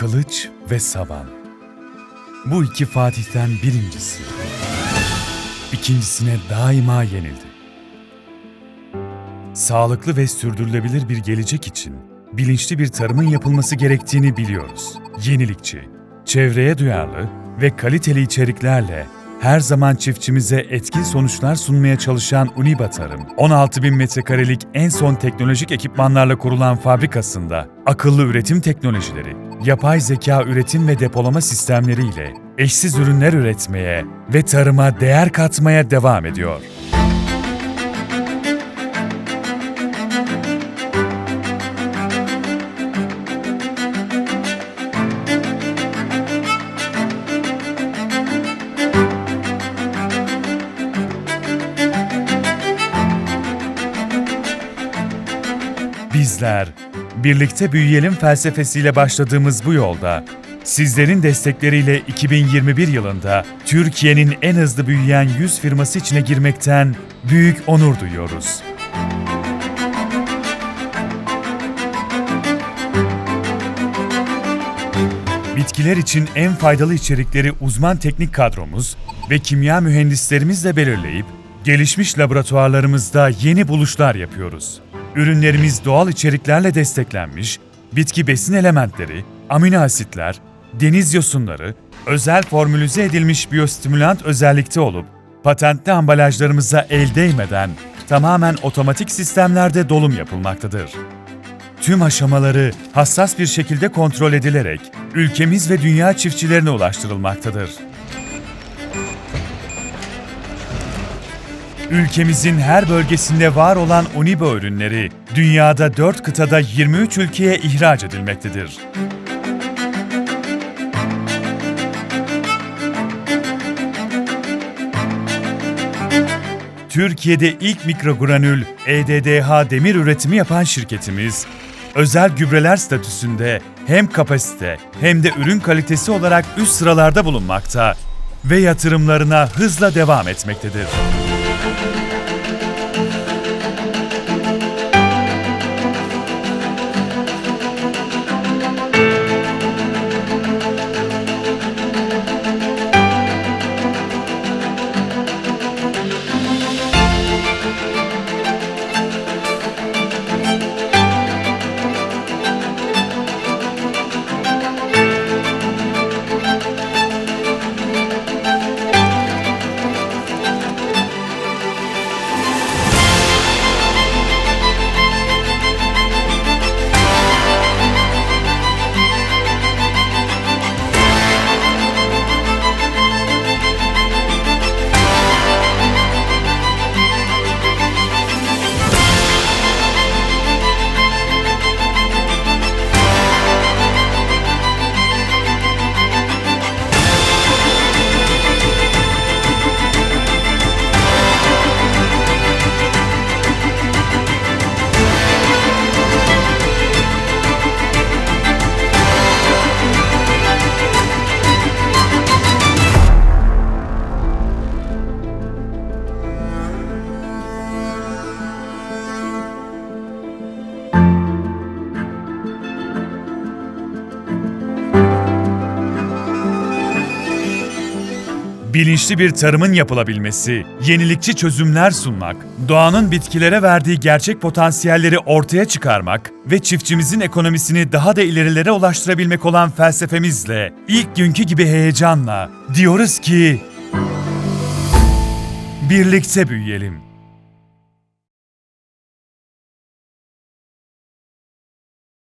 Kılıç ve Saban. Bu iki Fatih'ten birincisi. ikincisine daima yenildi. Sağlıklı ve sürdürülebilir bir gelecek için bilinçli bir tarımın yapılması gerektiğini biliyoruz. Yenilikçi, çevreye duyarlı ve kaliteli içeriklerle her zaman çiftçimize etkin sonuçlar sunmaya çalışan Uniba Tarım, 16 bin metrekarelik en son teknolojik ekipmanlarla kurulan fabrikasında akıllı üretim teknolojileri, yapay zeka üretim ve depolama sistemleriyle eşsiz ürünler üretmeye ve tarıma değer katmaya devam ediyor. Bizler birlikte büyüyelim felsefesiyle başladığımız bu yolda sizlerin destekleriyle 2021 yılında Türkiye'nin en hızlı büyüyen 100 firması içine girmekten büyük onur duyuyoruz. Bitkiler için en faydalı içerikleri uzman teknik kadromuz ve kimya mühendislerimizle belirleyip gelişmiş laboratuvarlarımızda yeni buluşlar yapıyoruz. Ürünlerimiz doğal içeriklerle desteklenmiş, bitki besin elementleri, amino asitler, deniz yosunları, özel formülize edilmiş biyostimülant özellikte olup, patentli ambalajlarımıza el değmeden tamamen otomatik sistemlerde dolum yapılmaktadır. Tüm aşamaları hassas bir şekilde kontrol edilerek ülkemiz ve dünya çiftçilerine ulaştırılmaktadır. Ülkemizin her bölgesinde var olan Unibo ürünleri dünyada 4 kıtada 23 ülkeye ihraç edilmektedir. Türkiye'de ilk mikrogranül EDDH demir üretimi yapan şirketimiz, özel gübreler statüsünde hem kapasite hem de ürün kalitesi olarak üst sıralarda bulunmakta ve yatırımlarına hızla devam etmektedir. Thank you. Bilinçli bir tarımın yapılabilmesi, yenilikçi çözümler sunmak, doğanın bitkilere verdiği gerçek potansiyelleri ortaya çıkarmak ve çiftçimizin ekonomisini daha da ilerilere ulaştırabilmek olan felsefemizle ilk günkü gibi heyecanla diyoruz ki birlikte büyüyelim.